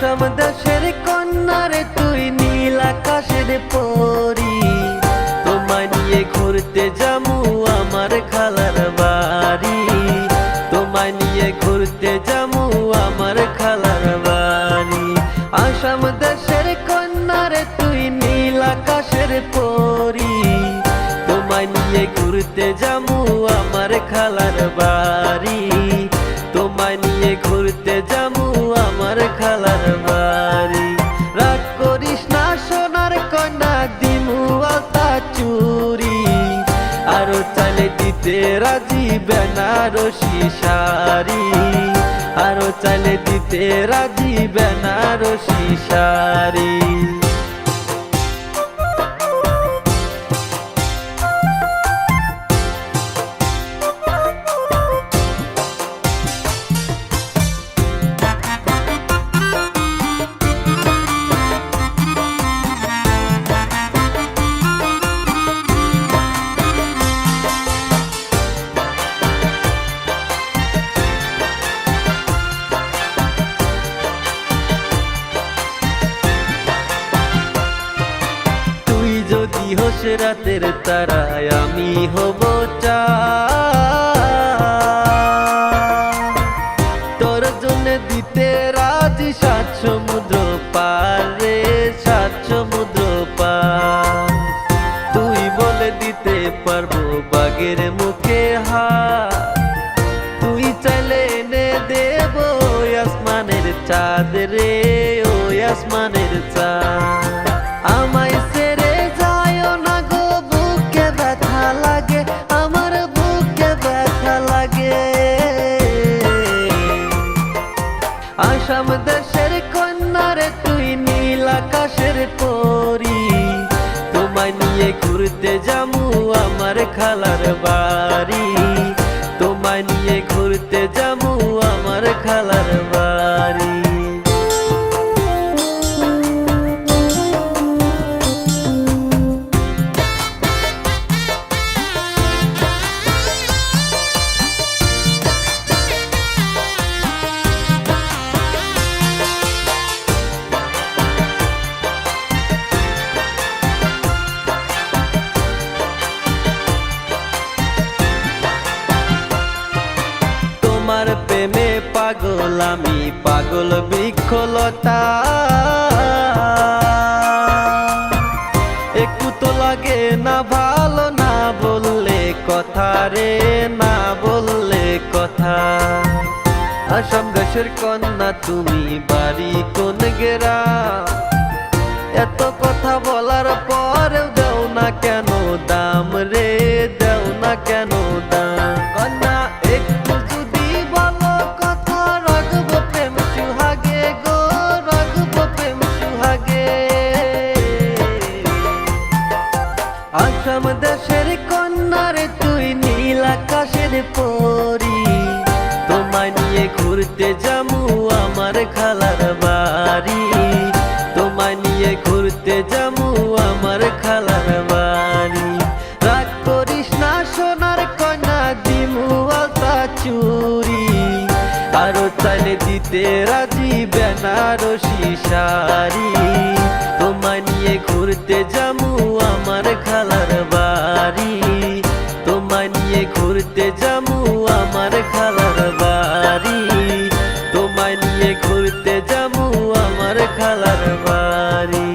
আসাম দেশের কন্যারে তুই নীল আকাশের পরি। তোমায় নিয়ে ঘুরতে যামু আমার খালার বাড়ি। তোমায় নিয়ে ঘুরতে যামু আমার খালার বাড়ি। আসাম দেশের কন্যারে তুই নীল আকাশের পরি। তোমায় নিয়ে ঘুরতে যামু আমার খালার বাড়ি। রাজি বেনারসি শাড়ি আরও চালে দিতে রাজি বেনারসি শাড়ি। হোস রাতের তারায় আমি হব চাঁদ। তোর জন্য দিতে রাজি সাত সমুদ্র পারে সাত সমুদ্র পার। তুই বলে দিতে পারব বাগের মুখে হাত। তুই চাইলে এনে দেব আসমানের চাঁদ রে, ওই আসমানের চাঁদ। পরি। তোমায় নিয়ে ঘুরতে যামু আমার খালার বাড়ি। তোমায় নিয়ে ঘুরতে যামু পাগল, আমি পাগল বৃক্ষলতা একটু তো লাগে না ভালো, না বললে কথা রে, না বললে কথা। আসাম গাছের কন্যা, তুমি বাড়ি আসাম দেশের কন্যারে তুই নীল আকাশের পরি। তোমায় নিয়ে ঘুরতে যামু আমার খালার বাড়ি। তোমায় নিয়ে ঘুরতে যামু আমার খালার বাড়ি। রাগ করিস না সোনার কন্যা, দিমু আলতা চুরি। আরও চাইলে দিতে রাজি বেনারসি শাড়ি। তোমায় নিয়ে ঘুরতে যামু আমার খালার ঘুরতে যাব আমার খালার বাড়ি।